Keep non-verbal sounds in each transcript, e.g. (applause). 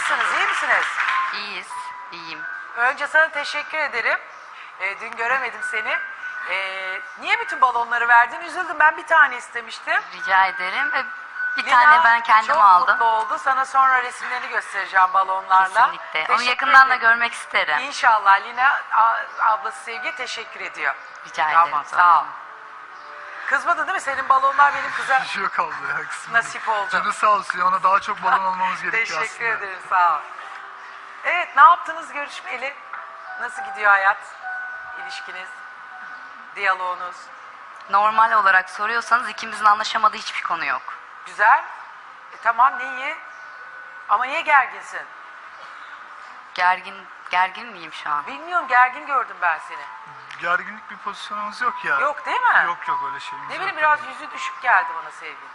Nasılsınız? iyi misiniz? İyiyiz, iyiyim. Önce sana teşekkür ederim. Ee, dün göremedim seni. Ee, niye bütün balonları verdin? Üzüldüm. Ben bir tane istemiştim. Rica ederim. E, Bir Lina tane ben kendim çok aldım. mutlu oldu. Sana sonra resimlerini göstereceğim balonlarla. Kesinlikle. Onu Teşekkür yakından da ederim. görmek isterim. İnşallah. Lina a- ablası Sevgi teşekkür ediyor. Rica tamam, ederim. sağ ol. Kızmadın değil mi? Senin balonlar benim kıza Bir şey yok abla ya kısmet. nasip oldu. Canı sağ olsun ya, ona daha çok balon almamız (laughs) gerekiyor Teşekkür aslında. ederim sağ ol. Evet ne yaptınız görüşmeli? Nasıl gidiyor hayat? İlişkiniz? Diyaloğunuz? Normal olarak soruyorsanız ikimizin anlaşamadığı hiçbir konu yok. Güzel. E, tamam ne iyi. Ama niye gerginsin? Gergin gergin miyim şu an? Bilmiyorum gergin gördüm ben seni. Gerginlik bir pozisyonumuz yok ya. Yok değil mi? Yok yok öyle şeyimiz Ne yok. bileyim biraz yüzü düşük geldi bana sevgin.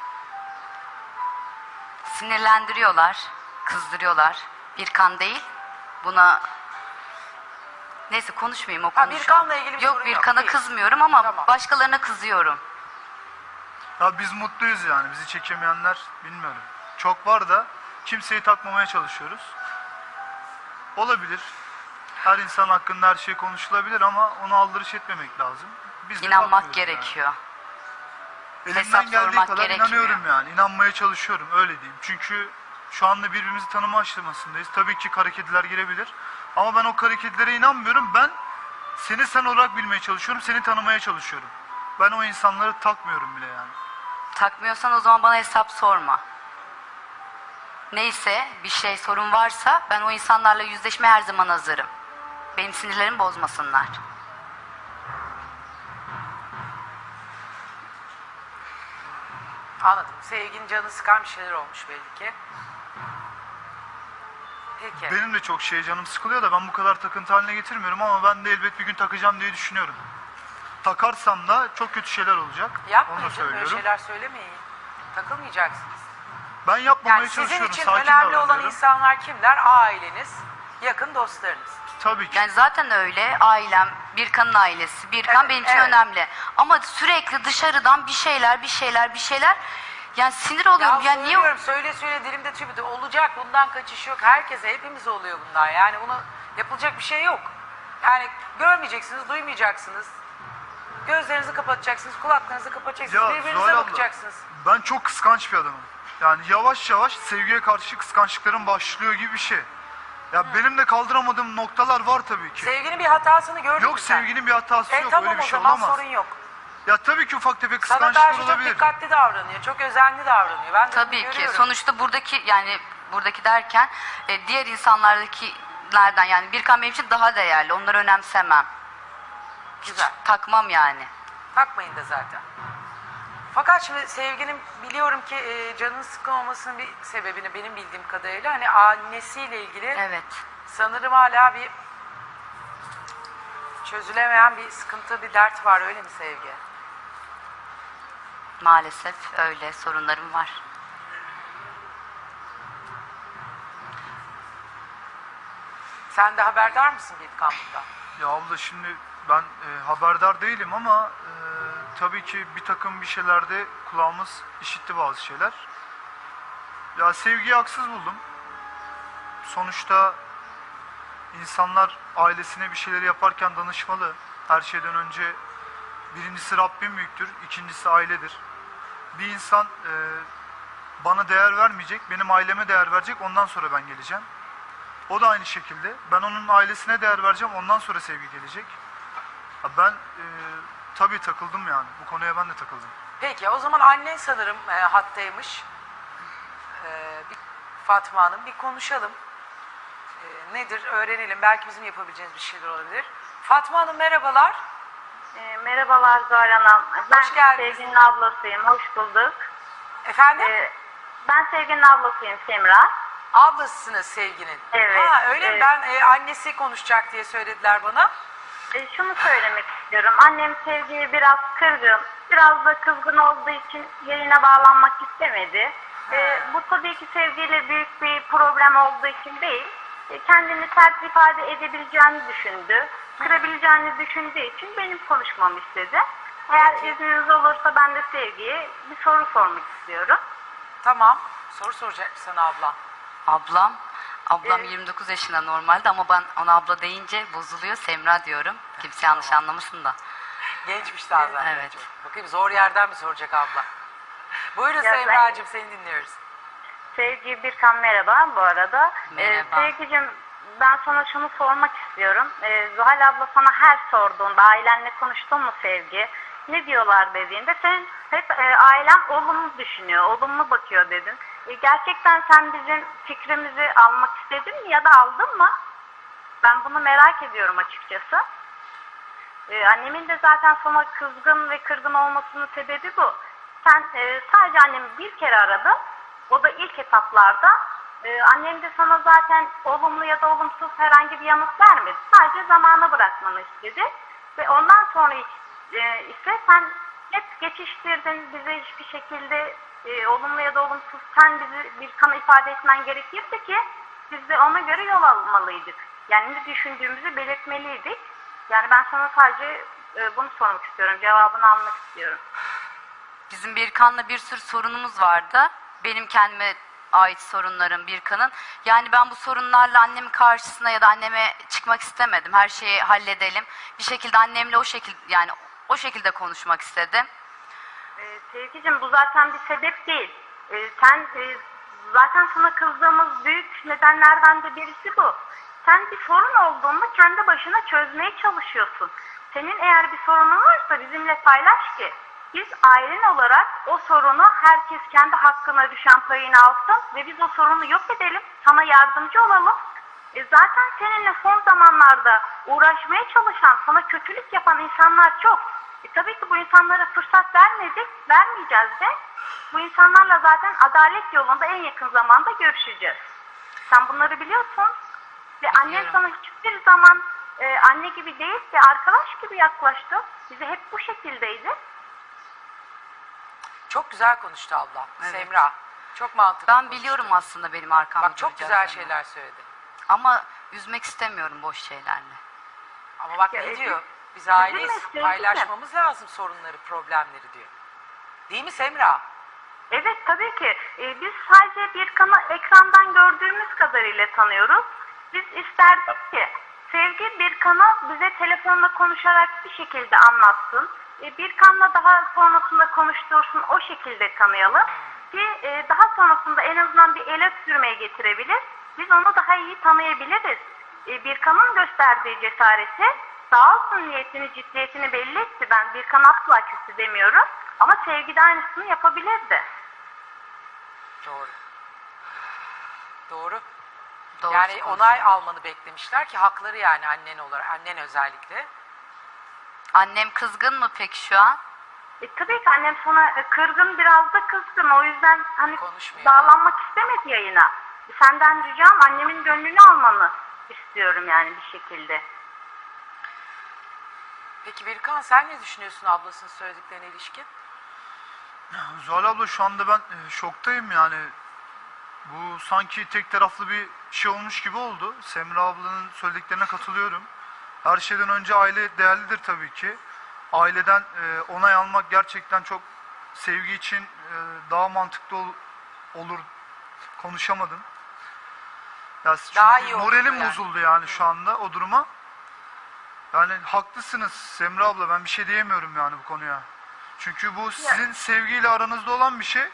Sinirlendiriyorlar, kızdırıyorlar. Bir kan değil. Buna Neyse konuşmayayım o Ha, konu bir şu an. kanla ilgili bir Yok sorun bir yok, kana değil. kızmıyorum ama Tamam. başkalarına kızıyorum. Ya biz mutluyuz yani. Bizi çekemeyenler bilmiyorum. Çok var da kimseyi takmamaya çalışıyoruz. Olabilir. Her insan hakkında her şey konuşulabilir ama onu aldırış etmemek lazım. Biz de İnanmak bakmıyoruz gerekiyor. Yani. Hesap Elimden geldiği sormak kadar gerekmiyor. inanıyorum yani. İnanmaya çalışıyorum öyle diyeyim. Çünkü şu anda birbirimizi tanıma aşamasındayız. Tabii ki kara kediler girebilir. Ama ben o kara kedilere inanmıyorum. Ben seni sen olarak bilmeye çalışıyorum. Seni tanımaya çalışıyorum. Ben o insanları takmıyorum bile yani. Takmıyorsan o zaman bana hesap sorma. Neyse bir şey sorun varsa ben o insanlarla yüzleşmeye her zaman hazırım. Benim sinirlerimi bozmasınlar. Anladım. Sevginin canı sıkan bir şeyler olmuş belli ki. Peki. Benim de çok şey canım sıkılıyor da ben bu kadar takıntı haline getirmiyorum ama ben de elbet bir gün takacağım diye düşünüyorum. Takarsam da çok kötü şeyler olacak. Onu da canım, böyle söylüyorum. şeyler söylemeyin. Takılmayacaksınız. Ben yapmamaya Yani sizin çalışıyorum. için sakin önemli olan davranıyorum. insanlar kimler? Aileniz, yakın dostlarınız. Tabii ki. Yani zaten öyle ailem, Birkan'ın ailesi, Birkan Evet, benim için evet. önemli. Ama sürekli dışarıdan bir şeyler, bir şeyler, bir şeyler. Yani sinir Ya oluyorum. Yani niye söylüyorum, söyle söyle dilimde tüy de olacak. Bundan kaçış yok. Herkese, hepimiz oluyor bunlar. Yani buna yapılacak bir şey yok. Yani görmeyeceksiniz, duymayacaksınız. Gözlerinizi kapatacaksınız, kulaklarınızı kapatacaksınız. Ya birbirinize Zuhal abla, bakacaksınız. ben çok kıskanç bir adamım. Yani yavaş yavaş sevgiye karşı kıskançlıklarım başlıyor gibi bir şey. Ya benim de kaldıramadığım noktalar var tabii ki. Sevginin bir hatasını gördün yok mü sen? sevginin bir hatası E yok. tamam Öyle bir o şey zaman olamaz. sorun yok. Ya tabii ki ufak tefek Sana karşı çok olabilir. dikkatli davranıyor, çok özenli davranıyor. Ben de bunu Tabii ki. görüyorum. Sonuçta buradaki yani buradaki derken e, diğer insanlardakilerden yani Birkan benim için daha değerli. Onları önemsemem. Güzel. Takmam yani. Takmayın da zaten. Fakat şimdi sevginin biliyorum ki e, canının sıkkın olmasının bir sebebini benim bildiğim kadarıyla hani annesiyle ilgili Evet. sanırım hala bir çözülemeyen bir sıkıntı, bir dert var öyle mi Sevgi? Maalesef öyle sorunlarım var. Sen de haberdar mısın bir bundan? Ya abla şimdi ben e, haberdar değilim ama e, tabii ki bir takım bir şeylerde kulağımız işitti bazı şeyler. Ya sevgiyi haksız buldum. Sonuçta insanlar ailesine bir şeyleri yaparken danışmalı. Her şeyden önce birincisi Rabbim büyüktür, ikincisi ailedir. Bir insan e, bana değer vermeyecek, benim aileme değer verecek, ondan sonra ben geleceğim. O da aynı şekilde. Ben onun ailesine değer vereceğim. Ondan sonra sevgi gelecek. Ben e, tabii takıldım yani. Bu konuya ben de takıldım. Peki o zaman annen sanırım e, hattaymış. E, bir, Fatma Hanım bir konuşalım. E, nedir öğrenelim. Belki bizim yapabileceğimiz bir şeyler olabilir. Fatma Hanım merhabalar. E, merhabalar Zuhal Hanım. Ben Hoş geldiniz. Sevgi'nin ablasıyım. Hoş bulduk. Efendim? E, ben Sevgi'nin ablasıyım Semra. Ablasısınız sevginin. Evet, Ha, öyle mi? evet. Ben e, annesi konuşacak diye söylediler bana. E, şunu söylemek istiyorum. Annem Sevgi'ye biraz kırgın. Biraz da kızgın olduğu için yayına bağlanmak istemedi. E, bu tabii ki sevgiyle büyük bir problem olduğu için değil. E, kendini sert ifade edebileceğini düşündü. Kırabileceğini düşündüğü için benim konuşmamı istedi. Eğer izniniz olursa ben de Sevgi'ye bir soru sormak istiyorum. Tamam. Soru soracak sana abla. Ablam Ablam Evet. 29 yaşında normalde ama ben ona abla deyince bozuluyor. Semra diyorum. Kimse yanlış anlamasın da. Gençmiş daha zaten. Evet. çok. Bakayım zor yerden mi soracak abla? Buyurun Ya ben- Semra'cığım seni dinliyoruz. Sevgi Birkan merhaba bu arada. Merhaba. Ee, Sevgicim ben sana şunu sormak istiyorum. Ee, Zuhal abla sana her sorduğunda ailenle konuştun mu Sevgi? Ne diyorlar dediğinde sen hep e, ailen olumlu düşünüyor, olumlu bakıyor dedin. E, gerçekten sen bizim fikrimizi almak istedin mi ya da aldın mı? Ben bunu merak ediyorum açıkçası. Ee, annemin de zaten sana kızgın ve kırgın olmasının sebebi bu. Sen e, sadece annemi bir kere aradın. O da ilk etaplarda. E, annem de sana zaten olumlu ya da olumsuz herhangi bir yanıt vermedi. Sadece zamana bırakmanı istedi. Ve ondan sonra e, ise sen hep geçiştirdin. Bize hiçbir şekilde e, olumlu ya da olumsuz sen bizi bir kana ifade etmen gerekirdi ki biz de ona göre yol almalıydık. Yani ne düşündüğümüzü belirtmeliydik. Yani ben sana sadece e, bunu sormak istiyorum. Cevabını almak istiyorum. Bizim Birkan'la bir sürü sorunumuz vardı. Benim kendime ait sorunlarım Birkan'ın. Yani ben bu sorunlarla annemin karşısına ya da anneme çıkmak istemedim. Her şeyi halledelim. Bir şekilde annemle o şekilde yani o şekilde konuşmak istedim. Ee, Sevgicim bu zaten bir sebep değil. Ee, sen e, zaten sana kızdığımız büyük nedenlerden de birisi bu. Sen bir sorun olduğunda kendi başına çözmeye çalışıyorsun. Senin eğer bir sorunun varsa bizimle paylaş ki biz ailen olarak o sorunu herkes kendi hakkına düşen payını alsın ve biz o sorunu yok edelim. Sana yardımcı olalım. E zaten seninle son zamanlarda uğraşmaya çalışan, sana kötülük yapan insanlar çok. E tabii ki bu insanlara fırsat vermedik, vermeyeceğiz de. Bu insanlarla zaten adalet yolunda en yakın zamanda görüşeceğiz. Sen bunları biliyorsun. Ve annen sana hiçbir zaman e, anne gibi değil de arkadaş gibi yaklaştı. Bize hep bu şekildeydi. Çok güzel konuştu abla. Evet. Semra. Çok mantıklı Ben konuştu. biliyorum aslında benim arkamda Bak çok duracaklarını. güzel şeyler söyledi. Ama üzmek istemiyorum boş şeylerle. Ama bak Ya, ne üzül- diyor? Biz aileyiz. Paylaşmamız lazım sorunları, problemleri diyor. Değil mi Semra? Evet tabii ki. Ee, biz sadece bir kanı ekrandan gördüğümüz kadarıyla tanıyoruz. Biz isterdik ki Sevgi bir kanı bize telefonla konuşarak bir şekilde anlatsın. Ee, bir kanla daha sonrasında konuştursun o şekilde tanıyalım. Ki e, daha sonrasında en azından bir el sürmeye getirebilir. Biz onu daha iyi tanıyabiliriz. Ee, bir kanın gösterdiği cesareti sağ olsun niyetini ciddiyetini belli etti. Ben bir kan asla kötü demiyorum. Ama sevgi de aynısını yapabilirdi. Doğru. Doğru. Doğru yani onay almanı beklemişler ki hakları yani annen olarak, annen özellikle. Annem kızgın mı peki şu an? E, tabii ki annem sana e, kırgın biraz da kızgın. O yüzden hani Konuşmuyor. bağlanmak istemedi yayına. Senden ricam annemin gönlünü almanı istiyorum yani bir şekilde. Peki Birkan sen ne düşünüyorsun ablasının söylediklerine ilişkin? Zuhal abla şu anda ben e, şoktayım yani. Bu sanki tek taraflı bir şey olmuş gibi oldu. Semra ablanın söylediklerine katılıyorum. Her şeyden önce aile değerlidir tabii ki. Aileden e, onay almak gerçekten çok sevgi için e, daha mantıklı ol- olur. Konuşamadım. Ya çünkü Daha iyi olurdu moralim yani. bozuldu yani şu anda o duruma. Yani haklısınız Semra abla ben bir şey diyemiyorum yani bu konuya. Çünkü bu sizin sevgiyle aranızda olan bir şey.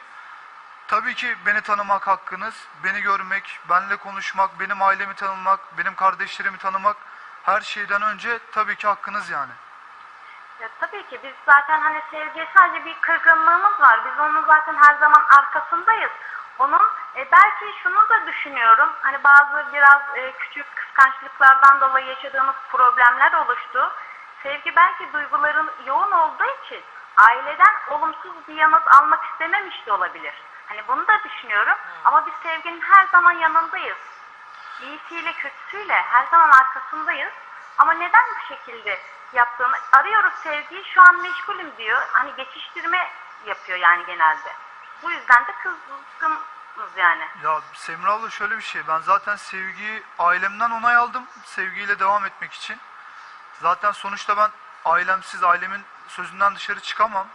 Tabii ki beni tanımak hakkınız, beni görmek, benle konuşmak, benim ailemi tanımak, benim kardeşlerimi tanımak her şeyden önce tabii ki hakkınız yani. Ya, tabii ki biz zaten hani sevgiye sadece bir kırgınlığımız var. Biz onun zaten her zaman arkasındayız. Onun e, belki şunu da düşünüyorum. Hani bazı biraz e, küçük kıskançlıklardan dolayı yaşadığımız problemler oluştu. Sevgi belki duyguların yoğun olduğu için aileden olumsuz bir yanıt almak istememiş de olabilir. Hani bunu da düşünüyorum. Ama biz sevginin her zaman yanındayız. İyisiyle kötüsüyle her zaman arkasındayız. Ama neden bu şekilde yaptığını arıyoruz sevgiyi şu an meşgulüm diyor. Hani geçiştirme yapıyor yani genelde. Bu yüzden de kızgınız yani. Ya Semra abla şöyle bir şey, ben zaten sevgiyi ailemden onay aldım, sevgiyle devam etmek için. Zaten sonuçta ben ailemsiz, ailemin sözünden dışarı çıkamam.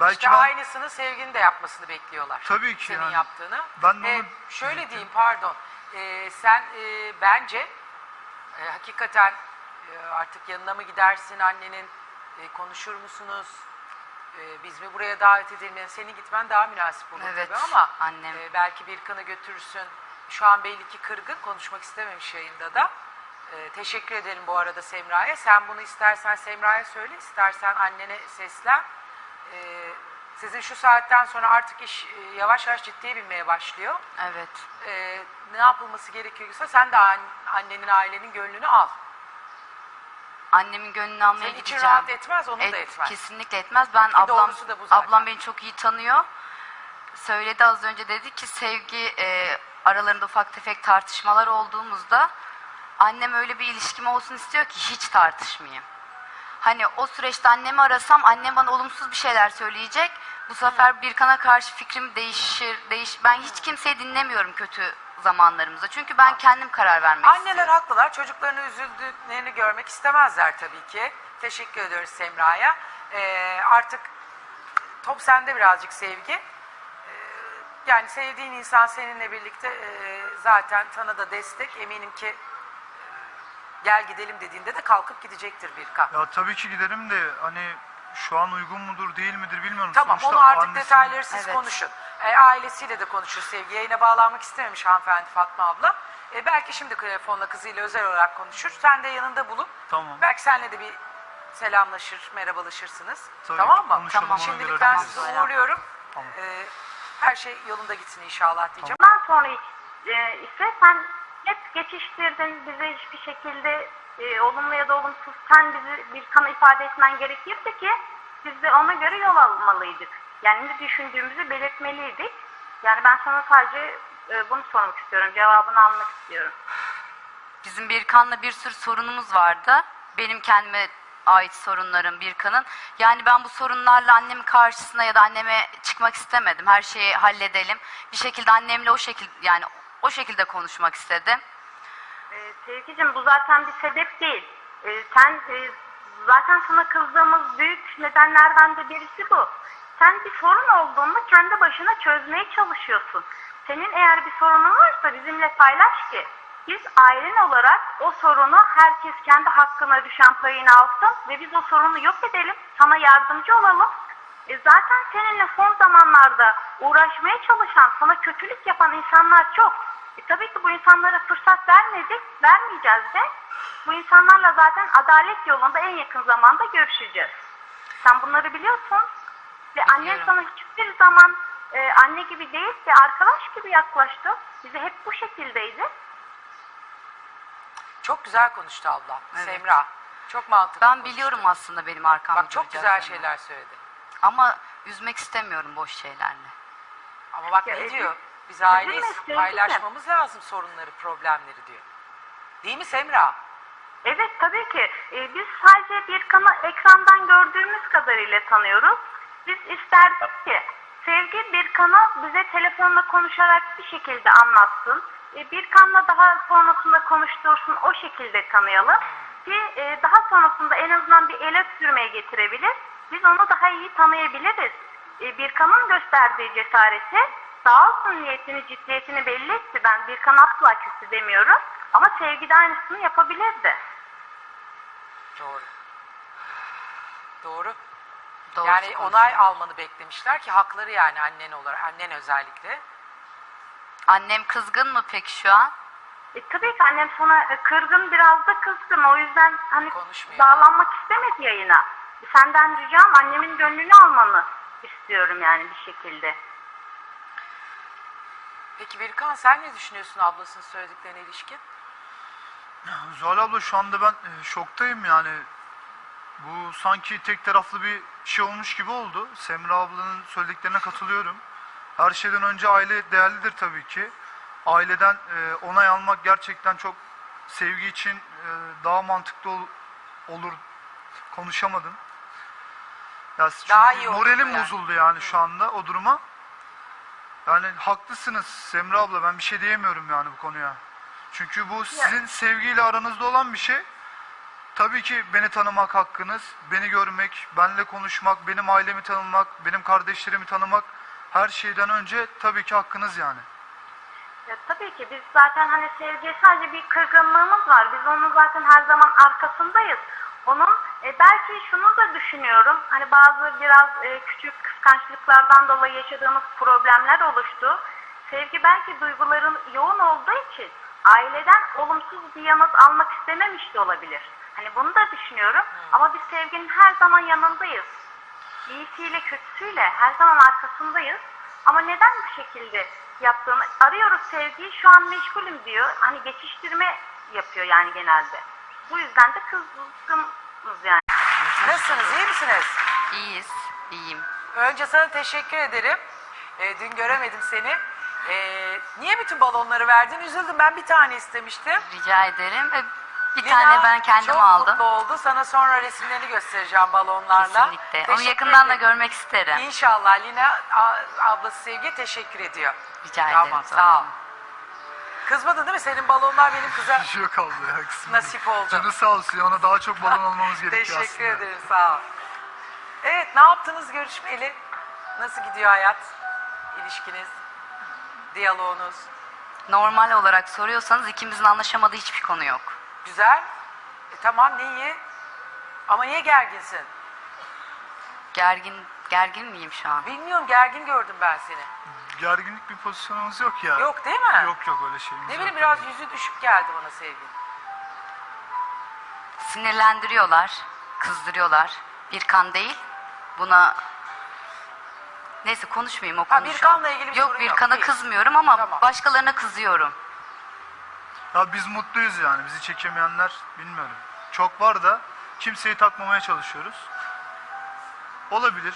Belki İşte ben... aynısını sevginin de yapmasını bekliyorlar. Tabii ki Senin yani. yaptığını. Ben de Ee, onu şöyle diyecektim. diyeyim pardon. e, sen e, bence e, hakikaten e, artık yanına mı gidersin annenin e, konuşur musunuz? E, biz mi buraya davet edelim? Yani senin gitmen daha münasip olur Evet, tabii ama annem. e, belki bir kanı götürürsün. Şu an belli ki kırgın konuşmak istememiş yayında da. E, teşekkür edelim bu arada Semra'ya. Sen bunu istersen Semra'ya söyle, istersen annene seslen. E, sizin şu saatten sonra artık iş e, yavaş yavaş ciddiye binmeye başlıyor Evet. e, ne yapılması gerekiyorsa sen de an- annenin ailenin gönlünü al. Annemin gönlünü almaya Senin için gideceğim. rahat etmez, onu da Et- etmez. Kesinlikle etmez. Ben ablam, doğrusu da bu zaten. ablam beni çok iyi tanıyor. Söyledi az önce dedi ki sevgi e, aralarında ufak tefek tartışmalar olduğumuzda annem öyle bir ilişkim olsun istiyor ki hiç tartışmayayım. Hani o süreçte annemi arasam annem bana olumsuz bir şeyler söyleyecek. Bu sefer Birkan'a karşı fikrim değişir. Değiş ben hiç kimseyi dinlemiyorum kötü zamanlarımızda. Çünkü ben kendim karar vermek Anneler istiyorum. haklılar. Çocuklarını üzüldüklerini görmek istemezler tabii ki. Teşekkür ediyoruz Semra'ya. E, artık top sende birazcık sevgi. E, yani sevdiğin insan seninle birlikte e, zaten sana da destek. Eminim ki gel gidelim dediğinde de kalkıp gidecektir Birkan. Ya tabii ki giderim de hani şu an uygun mudur değil midir bilmiyorum. Tamam Sonuçta onu artık annesinin- detayları siz Evet. konuşun. E, ailesiyle de konuşur Sevgi. Yayına bağlanmak istememiş hanımefendi Fatma abla. E, belki şimdi telefonla kızıyla özel olarak konuşur. Sen de yanında bulup Tamam. belki seninle de bir selamlaşır, merhabalaşırsınız. Tabii, tamam mı? konuşalım, Tamam. ona Şimdilik göre ben konuşalım. sizi uğurluyorum. Tamam. E, her şey yolunda gitsin inşallah diyeceğim. Ondan sonra e, ise sen hep geçiştirdin bize hiçbir şekilde e, olumlu ya da olumsuz sen bizi bir kana ifade etmen gerekirdi ki biz de ona göre yol almalıydık. Yani ne düşündüğümüzü belirtmeliydik. Yani ben sana sadece e, bunu sormak istiyorum. Cevabını almak istiyorum. Bizim Birkan'la bir sürü sorunumuz vardı. Benim kendime ait sorunlarım Birkan'ın. Yani ben bu sorunlarla annemin karşısına ya da anneme çıkmak istemedim. Her şeyi halledelim. Bir şekilde annemle o şekilde yani o şekilde konuşmak istedim. Ee, Sevgicim bu zaten bir sebep değil. Ee, sen e, zaten sana kızdığımız büyük nedenlerden de birisi bu. Sen bir sorun olduğunda kendi başına çözmeye çalışıyorsun. Senin eğer bir sorunun varsa bizimle paylaş ki biz ailen olarak o sorunu herkes kendi hakkına düşen payını alsın ve biz o sorunu yok edelim. Sana yardımcı olalım. E zaten seninle son zamanlarda uğraşmaya çalışan, sana kötülük yapan insanlar çok. E tabii ki bu insanlara fırsat vermedik, vermeyeceğiz de. Bu insanlarla zaten adalet yolunda en yakın zamanda görüşeceğiz. Sen bunları biliyorsun. Ve annen sana hiçbir zaman e, anne gibi değil de arkadaş gibi yaklaştı. Bize hep bu şekildeydi. Çok güzel konuştu abla. Evet. Semra. Çok mantıklı Ben konuştu. biliyorum aslında benim arkamda Bak çok güzel duracağını. şeyler söyledi. Ama üzmek istemiyorum boş şeylerle. Ama bak Ya, ne üzül- diyor? Biz aileyiz. üzülme, sevgili. Paylaşmamız lazım sorunları, problemleri diyor. Değil mi Semra? Evet tabii ki. Ee, biz sadece bir kanı ekrandan gördüğümüz kadarıyla tanıyoruz. Biz isterdik ki Sevgi bir kanı bize telefonla konuşarak bir şekilde anlatsın. Ee, bir kanla daha sonrasında konuştursun o şekilde tanıyalım. Ki e, daha sonrasında en azından bir ele sürmeye getirebilir. Biz onu daha iyi tanıyabiliriz. Ee, bir kanın gösterdiği cesareti sağ olsun niyetini ciddiyetini belli etti. Ben bir kan asla kötü demiyorum. Ama sevgi de aynısını yapabilirdi. Doğru. Doğru. Doğru yani onay almanı beklemişler ki hakları yani annen olarak, annen özellikle. Annem kızgın mı peki şu an? E, tabii ki annem sana e, kırgın biraz da kızgın. O yüzden hani Konuşmuyor. bağlanmak istemedi yayına. Senden ricam annemin gönlünü almanı istiyorum yani bir şekilde. Peki Birkan sen ne düşünüyorsun ablasının söylediklerine ilişkin? Zuhal abla şu anda ben e, şoktayım yani. Bu sanki tek taraflı bir şey olmuş gibi oldu. Semra ablanın söylediklerine katılıyorum. Her şeyden önce aile değerlidir tabii ki. Aileden e, onay almak gerçekten çok sevgi için e, daha mantıklı ol- olur. Konuşamadım. Ya Daha iyi olurdu moralim yani. bozuldu yani şu anda o duruma. Yani haklısınız Semra abla ben bir şey diyemiyorum yani bu konuya. Çünkü bu sizin sevgiyle aranızda olan bir şey. Tabii ki beni tanımak hakkınız, beni görmek, benle konuşmak, benim ailemi tanımak, benim kardeşlerimi tanımak her şeyden önce tabii ki hakkınız yani. Ya, tabii ki biz zaten hani sevgiye sadece bir kırgınlığımız var. Biz onun zaten her zaman arkasındayız. Onun e, belki şunu da düşünüyorum. Hani bazı biraz e, küçük kıskançlıklardan dolayı yaşadığımız problemler oluştu. Sevgi belki duyguların yoğun olduğu için aileden olumsuz bir yanıt almak istememiş de olabilir. Hani bunu da düşünüyorum. Ama biz sevginin her zaman yanındayız. İyisiyle kötüsüyle her zaman arkasındayız. Ama neden bu şekilde yaptığını arıyoruz sevgiyi şu an meşgulüm diyor. Hani geçiştirme yapıyor yani genelde. Bu yüzden de kızgınız yani. Nasılsınız? iyi misiniz? İyiyiz, iyiyim. Önce sana teşekkür ederim. Ee, dün göremedim seni. Ee, niye bütün balonları verdin? Üzüldüm. Ben bir tane istemiştim. Rica ederim. E, Bir Lina tane ben kendim çok aldım. mutlu oldu. Sana sonra resimlerini göstereceğim balonlarla. Kesinlikle. Onu Teşekkür yakından da ederim. görmek isterim. İnşallah Lina a- ablası Sevgi teşekkür ediyor. Rica tamam, ederim. sağ ol. Kızmadın değil mi? Senin balonlar benim kıza Bir (laughs) şey yok abla ya kısmet. nasip oldu. Canı sağ olsun ya ona daha çok balon (laughs) almamız gerekiyor Teşekkür aslında. ederim sağ ol. Evet ne yaptınız görüşmeli? Nasıl gidiyor hayat? İlişkiniz? Diyaloğunuz? Normal olarak soruyorsanız ikimizin anlaşamadığı hiçbir konu yok. Güzel. E, tamam ne iyi. Ama niye gerginsin? Gergin gergin miyim şu an? Bilmiyorum gergin gördüm ben seni. Gerginlik bir pozisyonumuz yok ya. Yok değil mi? Yok yok öyle şeyimiz Ne yok. bileyim biraz yüzü düşük geldi bana sevgin. Sinirlendiriyorlar, kızdırıyorlar. Bir kan değil. Buna Neyse konuşmayayım o Ha, bir şu an. kanla ilgili bir Yok sorun bir yok, kana değil. kızmıyorum ama Tamam. başkalarına kızıyorum. Ya biz mutluyuz yani. Bizi çekemeyenler bilmiyorum. Çok var da kimseyi takmamaya çalışıyoruz. Olabilir.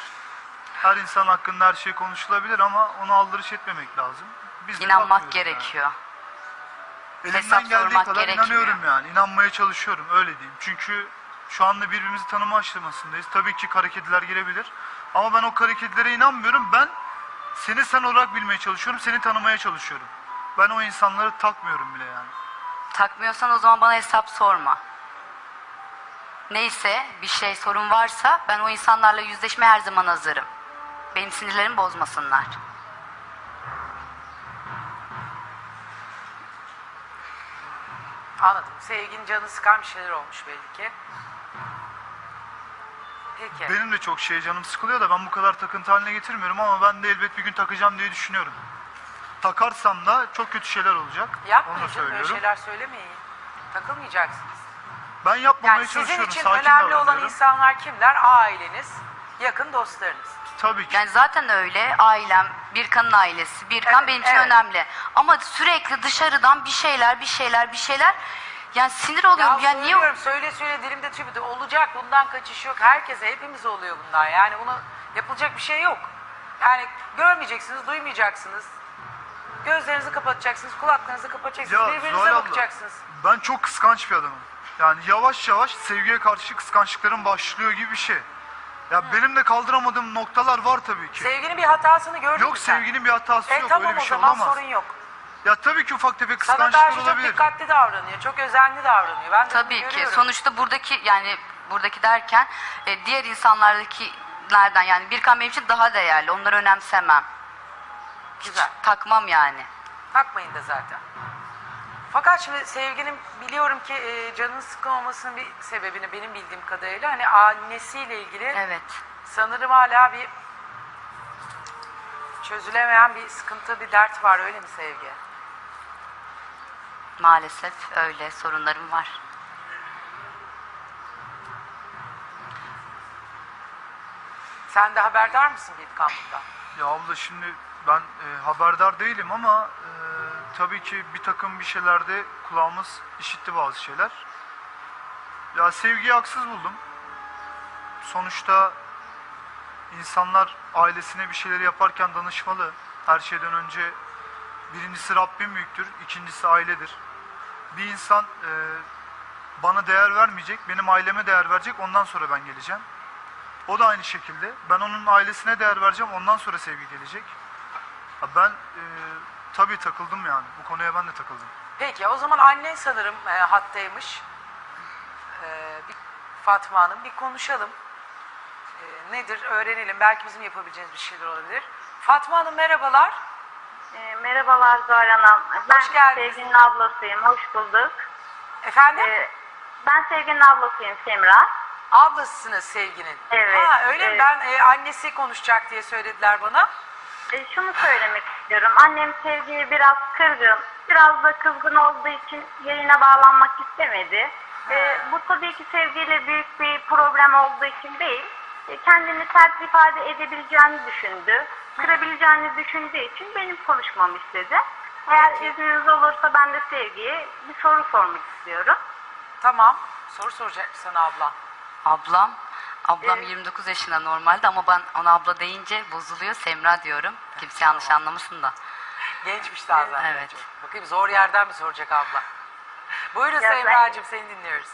Her insan hakkında her şey konuşulabilir ama onu aldırış etmemek lazım. Biz de İnanmak gerekiyor. Yani. Hesap Elimden geldiği sormak kadar gerekmiyor. inanıyorum yani. İnanmaya çalışıyorum öyle diyeyim. Çünkü şu anda birbirimizi tanıma aşamasındayız. Tabii ki kara kediler girebilir. Ama ben o kara kedilere inanmıyorum. Ben seni sen olarak bilmeye çalışıyorum. Seni tanımaya çalışıyorum. Ben o insanları takmıyorum bile yani. Takmıyorsan o zaman bana hesap sorma. Neyse bir şey sorun varsa ben o insanlarla yüzleşmeye her zaman hazırım. Benim sinirlerimi bozmasınlar. Anladım. Sevginin canı sıkan bir şeyler olmuş belli ki. Peki. Benim de çok şey canım sıkılıyor da ben bu kadar takıntı haline getirmiyorum ama ben de elbet bir gün takacağım diye düşünüyorum. Takarsam da çok kötü şeyler olacak. Onu Yapmayın da canım öyle söylüyorum. şeyler söylemeyin. Takılmayacaksınız. Ben yapmamaya Yani sizin çalışıyorum. için sakin önemli olan insanlar kimler? Aileniz, yakın dostlarınız. Tabii ki. Yani zaten öyle ailem, Birkan'ın ailesi, Birkan Evet, benim için evet. önemli. Ama sürekli dışarıdan bir şeyler, bir şeyler, bir şeyler. Yani sinir Ya oluyorum. Yani niye söylüyorum, söyle söyle dilimde tüy de olacak bundan kaçış yok. Herkese hepimiz oluyor bundan. Yani buna yapılacak bir şey yok. Yani görmeyeceksiniz, duymayacaksınız. Gözlerinizi kapatacaksınız, kulaklarınızı kapatacaksınız. Ya birbirinize Zuhal abla, bakacaksınız. ben çok kıskanç bir adamım. Yani yavaş yavaş sevgiye karşı kıskançlıklarım başlıyor gibi bir şey. Ya benim de kaldıramadığım noktalar var tabii ki. Sevginin bir hatasını gördün yok mü sen? sevginin bir hatası E yok. tamam Öyle bir o şey zaman olamaz. sorun yok. Ya tabii ki ufak tefek Sana kıskançlıklar karşı çok olabilir. dikkatli davranıyor, çok özenli davranıyor. Ben de bunu Tabii ki. görüyorum. Sonuçta buradaki yani buradaki derken e, diğer insanlardakilerden yani Birkan benim için daha değerli. Onları önemsemem. Güzel. Takmam yani. Takmayın da zaten. Fakat şimdi sevginin biliyorum ki e, canının sıkılmamasının bir sebebini benim bildiğim kadarıyla hani annesiyle ilgili Evet. sanırım hala bir çözülemeyen bir sıkıntı, bir dert var öyle mi Sevgi? Maalesef öyle sorunlarım var. Sen de haberdar mısın Bilkan bundan? Ya abla şimdi ben e, haberdar değilim ama e, tabii ki bir takım bir şeylerde kulağımız işitti bazı şeyler. Ya sevgiyi haksız buldum. Sonuçta insanlar ailesine bir şeyleri yaparken danışmalı. Her şeyden önce birincisi Rabbim büyüktür, ikincisi ailedir. Bir insan e, bana değer vermeyecek, benim aileme değer verecek, ondan sonra ben geleceğim. O da aynı şekilde. Ben onun ailesine değer vereceğim. Ondan sonra sevgi gelecek. Ben e, tabii takıldım yani. Bu konuya ben de takıldım. Peki o zaman annen sanırım e, hattaymış. E, bir, Fatma Hanım bir konuşalım. E, nedir öğrenelim. Belki bizim yapabileceğimiz bir şeyler olabilir. Fatma Hanım merhabalar. E, Merhabalar Zuhal Hanım. Ben Hoş geldiniz. Sevgi'nin ablasıyım. Hoş bulduk. Efendim? Ee, ben Sevgi'nin ablasıyım Semra. Ablasısınız sevginin. Evet, Ha öyle mi? evet. Ben e, annesi konuşacak diye söylediler bana. Ee, şunu söylemek istiyorum. Annem Sevgi'ye biraz kırgın. Biraz da kızgın olduğu için yayına bağlanmak istemedi. Ee, bu tabii ki sevgiyle büyük bir problem olduğu için değil. Ee, kendini sert ifade edebileceğini düşündü. Kırabileceğini düşündüğü için benim konuşmamı istedi. Eğer izniniz olursa ben de Sevgi'ye bir soru sormak istiyorum. Tamam. Soru soracak sana abla. Ablam, ablam Evet. 29 yaşında normalde ama ben ona abla deyince bozuluyor. Semra diyorum. Kimse yanlış anlamasın da. Gençmiş daha zaten. Evet. çok. Bakayım zor yerden mi soracak abla? Buyurun Ya ben- Semra'cığım seni dinliyoruz.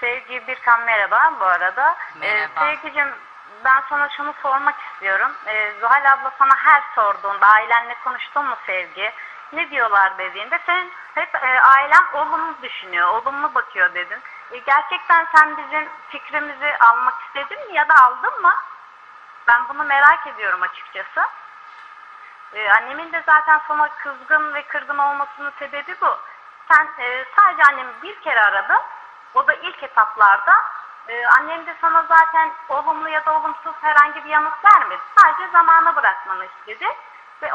Sevgi Birkan merhaba bu arada. Merhaba. Ee, Sevgicim ben sana şunu sormak istiyorum. Ee, Zuhal abla sana her sorduğunda ailenle konuştun mu Sevgi? Ne diyorlar dediğinde sen hep e, ailen olumlu düşünüyor, olumlu bakıyor dedin. E, gerçekten sen bizim fikrimizi almak istedin mi ya da aldın mı? Ben bunu merak ediyorum açıkçası. Ee, annemin de zaten sana kızgın ve kırgın olmasının sebebi bu. Sen e, sadece annemi bir kere aradın. O da ilk etaplarda. Ee, annem de sana zaten olumlu ya da olumsuz herhangi bir yanıt vermedi. Sadece zamana bırakmanı istedi. Ve